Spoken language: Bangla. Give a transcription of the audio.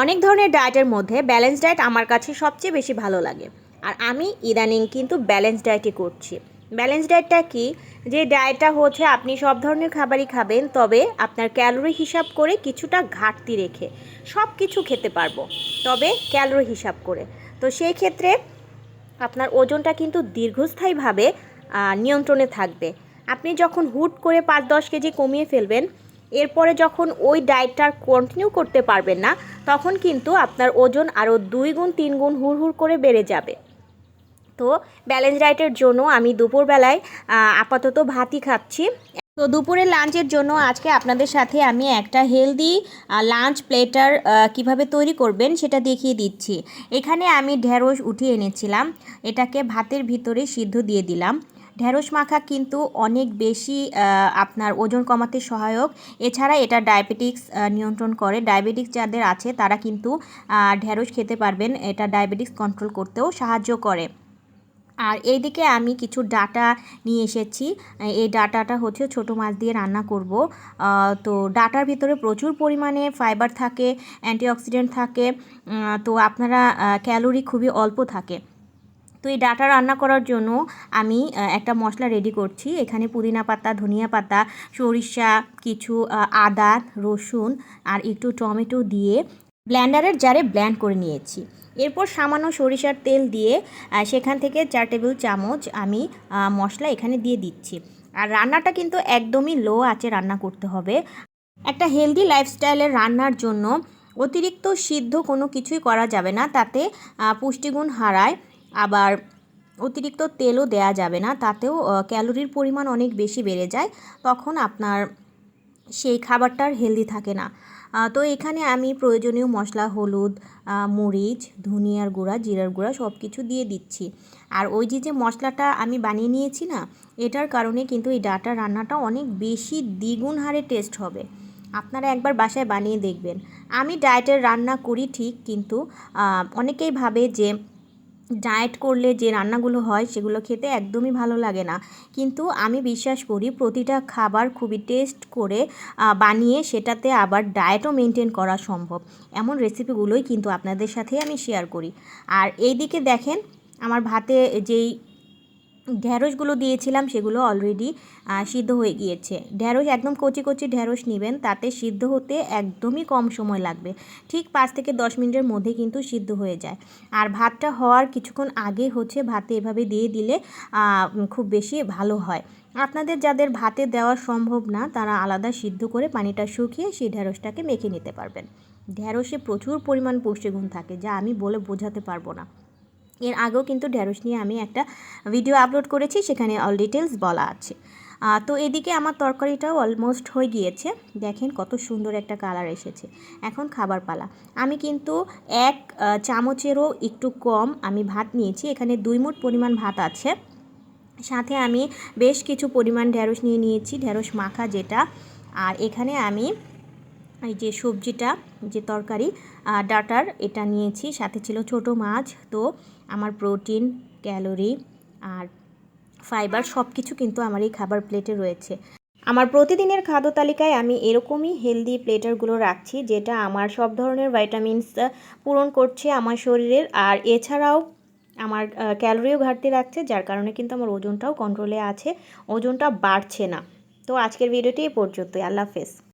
অনেক ধরনের ডায়েটের মধ্যে ব্যালেন্স ডায়েট আমার কাছে সবচেয়ে বেশি ভালো লাগে। আর আমি ইদানিং কিন্তু ব্যালেন্স ডায়েটই করছি। ব্যালেন্স ডায়েটটা কি? যে ডায়েটটা হচ্ছে আপনি সব ধরনের খাবারই খাবেন, তবে আপনার ক্যালোরি হিসাব করে কিছুটা ঘাটতি রেখে সব কিছু খেতে পারব। তবে ক্যালোরি হিসাব করে। তো সেই ক্ষেত্রে আপনার ওজনটা কিন্তু দীর্ঘস্থায়ীভাবে নিয়ন্ত্রণে থাকবে। আপনি যখন হুট করে পাঁচ দশ কেজি কমিয়ে ফেলবেন এরপরে যখন ওই ডায়েটটা কন্টিনিউ করতে পারবেন না, তখন কিন্তু আপনার ওজন আরও দুই গুণ, তিন গুণ হুড় হুড় করে বেড়ে যাবে। তো ব্যালেন্স ডায়েটের জন্য আমি দুপুরবেলায় আপাতত ভাতই খাচ্ছি। তো দুপুরের লাঞ্চের জন্য আজকে আপনাদের সাথে আমি একটা হেলদি লাঞ্চ প্লেটার কীভাবে তৈরি করবেন সেটা দেখিয়ে দিচ্ছি। এখানে আমি ঢেঁড়স উঠিয়ে এনেছিলাম। এটাকে ভাতের ভিতরে সিদ্ধ দিয়ে দিলাম। ঢেঁড়স মাখা কিন্তু অনেক বেশি আপনার ওজন কমাতে সহায়ক। এছাড়া এটা ডায়াবেটিক্স নিয়ন্ত্রণ করে। ডায়াবেটিক্স যাদের আছে, তারা কিন্তু ঢেঁড়স খেতে পারবেন। এটা ডায়াবেটিক্স কন্ট্রোল করতেও সাহায্য করে। আর এইদিকে আমি কিছু ডাটা নিয়ে এসেছি। এই ডাটাটা হচ্ছে ছোটো মাছ দিয়ে রান্না করব। তো ডাটার ভিতরে প্রচুর পরিমাণে ফাইবার থাকে, অ্যান্টিঅক্সিডেন্ট থাকে। তো আপনারা ক্যালোরি খুবই অল্প থাকে। তো এই ডাটা রান্না করার জন্য আমি একটা মশলা রেডি করছি। এখানে পুদিনা পাতা, ধনিয়া পাতা, সরিষা, কিছু আদা, রসুন আর একটু টমেটো দিয়ে ব্ল্যান্ডারের জারে ব্ল্যান্ড করে নিয়েছি। এরপর সামান্য সরিষার তেল দিয়ে সেখান থেকে চার টেবিল চামচ আমি মশলা এখানে দিয়ে দিচ্ছি। আর রান্নাটা কিন্তু একদমই লো আঁচে রান্না করতে হবে। একটা হেলদি লাইফস্টাইলের রান্নার জন্য অতিরিক্ত সিদ্ধ কোনো কিছুই করা যাবে না। তাতে পুষ্টিগুণ হারায়। আবার অতিরিক্ত তেলও দেয়া যাবে না, তাতেও ক্যালোরির পরিমাণ অনেক বেশি বেড়ে যায়, তখন আপনার সেই খাবারটার হেলদি থাকে না। তো এখানে আমি প্রয়োজনীয় মশলা, হলুদ মরিচ, ধনিয়ার গুঁড়া, জিরার গুঁড়া সব কিছু দিয়ে দিচ্ছি। আর ওই যে যে মশলাটা আমি বানিয়ে নিয়েছি না, এটার কারণে কিন্তু এই ডাটা রান্নাটা অনেক বেশি দ্বিগুণ হারে টেস্ট হবে। আপনারা একবার বাসায় বানিয়ে দেখবেন। আমি ডায়েটের রান্না করি ঠিক, কিন্তু অনেকেই ভাবে যে ডায়েট করলে যে রান্নাগুলো হয় সেগুলো খেতে একদমই ভালো লাগে না। কিন্তু আমি বিশ্বাস করি প্রতিটা খাবার খুবই টেস্ট করে বানিয়ে সেটাতে আবার ডায়েটও মেনটেন করা সম্ভব। এমন রেসিপিগুলোই কিন্তু আপনাদের সাথে আমি শেয়ার করি। আর এই দিকে দেখেন, আমার ভাতে যেই ঢ্যাঁড়সগুলো দিয়েছিলাম, সেগুলো অলরেডি সিদ্ধ হয়ে গিয়েছে। ঢ্যাঁড়স একদম কচি কচি ঢ্যাঁড়স নেবেন, তাতে সিদ্ধ হতে একদমই কম সময় লাগবে। ঠিক পাঁচ থেকে দশ মিনিটের মধ্যে কিন্তু সিদ্ধ হয়ে যায়। আর ভাতটা হওয়ার কিছুক্ষণ আগে হচ্ছে ভাতে এভাবে দিয়ে দিলে খুব বেশি ভালো হয়। আপনাদের যাদের ভাতে দেওয়া সম্ভব না, তারা আলাদা সিদ্ধ করে পানিটা শুকিয়ে সেই ঢ্যাঁড়সটাকে মেখে নিতে পারবেন। ঢ্যাঁড়সে প্রচুর পরিমাণ পুষ্টিগুণ থাকে, যা আমি বলে বোঝাতে পারব না। এর আগেও কিন্তু ঢ্যাঁড়স নিয়ে আমি একটা ভিডিও আপলোড করেছি, সেখানে অল ডিটেলস বলা আছে। তো এদিকে আমার তরকারিটাও অলমোস্ট হয়ে গিয়েছে। দেখেন কত সুন্দর একটা কালার এসেছে। এখন খাবার পালা। আমি কিন্তু এক চামচেরও একটু কম আমি ভাত নিয়েছি। এখানে দুই মুঠ পরিমাণ ভাত আছে। সাথে আমি বেশ কিছু পরিমাণ ঢ্যাঁড়স নিয়ে নিয়েছি ঢ্যাঁড়স মাখা যেটা। আর এখানে আমি এই যে সবজিটা, যে তরকারি ডাটার এটা নিয়েছি। সাথে ছিল ছোট মাছ। তো আমার প্রোটিন, ক্যালোরি আর ফাইবার সব কিছু কিন্তু আমার এই খাবার প্লেটে রয়েছে। আমার প্রতিদিনের খাদ্য তালিকায় আমি এরকমই হেলদি প্লেটারগুলো রাখছি, যেটা আমার সব ধরনের ভাইটামিনস পূরণ করছে আমার শরীরের। আর এছাড়াও আমার ক্যালোরিও ঘাটতি রাখছে, যার কারণে কিন্তু আমার ওজনটাও কন্ট্রোলে আছে, ওজনটা বাড়ছে না। তো আজকের ভিডিওটি এ পর্যন্তই, আল্লাহ হাফেজ।